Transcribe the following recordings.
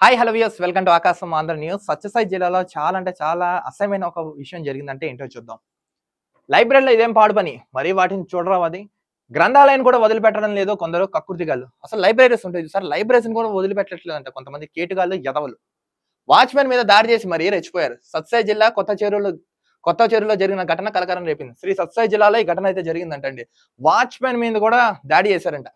Hi hello views welcome to Aakasam Andhra news Sathya Sai జిల్లాలో చాలా అంటే చాలా అసహ్యమైన ఒక విషయం జరిగిందంటే ఏంటో చూద్దాం. లైబ్రరీలో ఇదేం పాడు పని మరి వాటిని చూడరావు అది. గ్రంథాలయం కూడా వదిలిపెట్టడం లేదు కొందరు కక్కుర్తిగాళ్ళు. అసలు లైబ్రరీస్ ఉంటాయి సార్ లైబ్రరీస్ని కూడా వదిలిపెట్టట్లేదు అంట కొంతమంది కేటుగాళ్ళు ఎదవలు వాచ్మెన్ మీద దాడి చేసి మరీ రెచ్చిపోయారు. సత్యసాయి జిల్లా కొత్త చెరువులో కొత్త చెరువులో జరిగిన ఘటన కలకరం రేపింది. శ్రీ సత్సాయి జిల్లాలో ఈ ఘటన అయితే జరిగిందంటండి. వాచ్మెన్ మీద కూడా దాడి చేశారంట.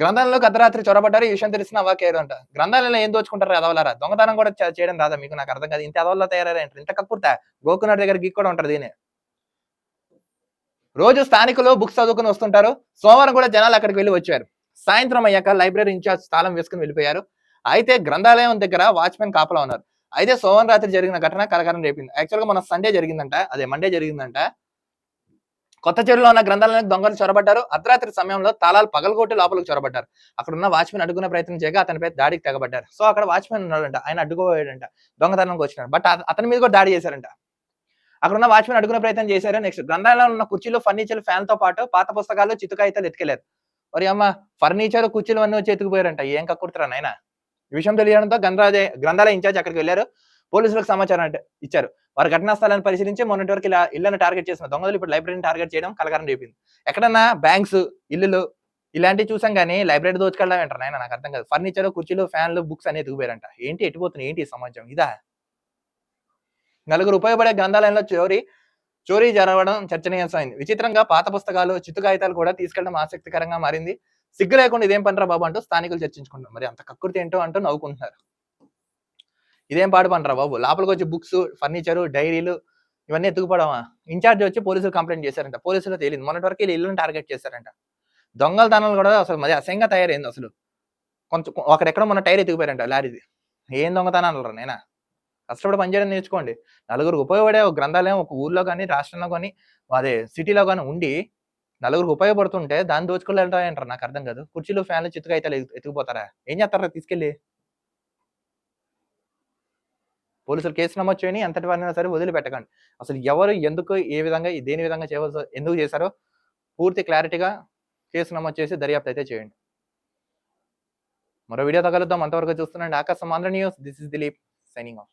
గ్రంథాలయంలోకి అర్ధరాత్రి చొరబడ్డారు ఈ విషయం తెలిసిన అవాకేరు అంట గ్రంథాలలో ఏం దోచుకుంటారు ఎదవలారా దొంగతనం కూడా చేయడం రాదా మీకు? నాకు అర్థం కాదు. ఇంత ఎదవల్లో తయారయ్యారు ఇంత కక్కుర్తా? గోకునాథ్ దగ్గర గీక్ కూడా ఉంటారు దీనే. రోజు స్థానికులు బుక్స్ చదువుకుని వస్తుంటారు. సోమవారం కూడా జనాలు అక్కడికి వెళ్ళి వచ్చారు. సాయంత్రం అయ్యాక లైబ్రరీ ఇన్ఛార్జ్ స్థలం వేసుకుని వెళ్ళిపోయారు. అయితే గ్రంథాలయం దగ్గర వాచ్మెన్ కాపలా ఉన్నారు. అయితే సోమవారం రాత్రి జరిగిన ఘటన కలకరం రేపింది. యాక్చువల్గా మన సండే జరిగిందంట. అదే మండే జరిగిందంట. కొత్త చెరువులో ఉన్న గ్రంథాలయానికి దొంగలు చొరబడ్డారు. అర్ధరాత్రి సమయంలో తాళాలు పగలగొట్టి లోపలికి చొరబడ్డారు. అక్కడ ఉన్న వాచ్మెన్ అడ్డుకునే ప్రయత్నం చేయగా అతనిపై దాడికి తెగబడ్డారు. సో అక్కడ వాచ్మెన్ ఉన్నాడంట. ఆయన అడ్డుకోవాడంట దొంగతనంకి వచ్చినారు బట్ అతని మీద కూడా దాడి చేశారంట. అక్కడ ఉన్న వాచ్మెన్ అడుగునే ప్రయత్నం చేశారు. నెక్స్ట్ గ్రంథాలయంలో ఉన్న కుర్చీలు ఫర్నిచర్ ఫ్యాన్తో పాటు పాత పుస్తకాలు చితుకాయితాలు ఎత్తుకెళ్ళారు. మరి అమ్మ ఫర్నిచర్ కుర్చీలు అన్నీ వచ్చి ఎత్తుకుపోయారంట. ఏం కక్కుడుతారా నాయన? ఈ విషయం తెలియడంతో గ్రంథాలయ గ్రంథాలయ ఇన్ఛార్జ్ అక్కడికి వెళ్ళారు. పోలీసులకు సమాచారం ఇచ్చారు. వారు ఘటనా స్థలాన్ని పరిశీలించి మొన్నటి వరకు ఇలా ఇళ్ళను టార్గెట్ చేసిన దొంగలు ఇప్పుడు లైబ్రరీని టార్గెట్ చేయడం కలకరం చెప్పింది ఎక్కడన్నా బ్యాంక్స్ ఇల్లులు ఇలాంటివి చూసాం కానీ లైబ్రరీ దోచుకెళ్ళడం ఏంటారు నాయన నాకు అర్థం కాదు. ఫర్నిచర్ కుర్చీలు ఫ్యాన్లు బుక్స్ అనేది ఎదుగుపోయారంట ఏంటి ఎట్టిపోతున్నాయి ఏంటి సమాజం? ఇదా? నలుగురు ఉపయోగపడే గ్రంథాలయంలో చోరీ చోరీ జరగడం చర్చనీయాంశమైంది. విచిత్రంగా పాత పుస్తకాలు చిత్తు కాగితాలు కూడా తీసుకెళ్ళడం ఆసక్తికరంగా మారింది. సిగ్గు లేకుండా ఇదేం పనిరా బాబు అంటూ స్థానికులు చర్చించుకుంటారు మరి అంత కక్కుర్తి ఏంటో అంటూ నవ్వుకుంటున్నారు. ఇదేం పాడు పండరా బాబు? లోపలికి వచ్చి బుక్స్ ఫర్నిచర్ డైరీలు ఇవన్నీ ఎత్తుకుపోవడమా? ఇన్ఛార్జ్ వచ్చి పోలీసులు కంప్లైంట్ చేశారంట. పోలీసులు తేలింది. మొన్నటి వరకు వీళ్ళు ఇల్లుని టార్గెట్ చేశారంట. దొంగలతనాలు కూడా అసలు మరి అసహ్యంగా తయారైంది అసలు. కొంచెం అక్కడెక్కడ మొన్న టైర్ ఎత్తుకుపోయారంట లారీది. ఏం దొంగతనాలు రా నేనా? కష్టపడి పనిచేయడం నేర్చుకోండి. నలుగురికి ఉపయోగపడే ఒక గ్రంథాలయం ఒక ఊర్లో కానీ రాష్ట్రంలో కానీ అదే సిటీలో కానీ ఉండి నలుగురికి ఉపయోగపడుతుంటే దాన్ని దోచుకోలేంటారు నాకు అర్థం కాదు. కుర్చీలు ఫ్యాన్లు చిత్తుగా అయితే ఎత్తుకుపోతారా? ఏం చేస్తారా? తీసుకెళ్ళి పోలీసులు కేసు నమోదు చేయని ఎంతటి వారినైనా సరే వదిలిపెట్టకండి. అసలు ఎవరు ఎందుకు ఏ విధంగా దేని విధంగా చేయవలసి ఎందుకు చేశారో పూర్తి క్లారిటీగా కేసు నమోదు చేసి దర్యాప్తు అయితే చేయండి. మరో వీడియో తగలుద్దాం అంతవరకు చూస్తున్నాండి Aakasam Andhra news. This is Dileep signing off.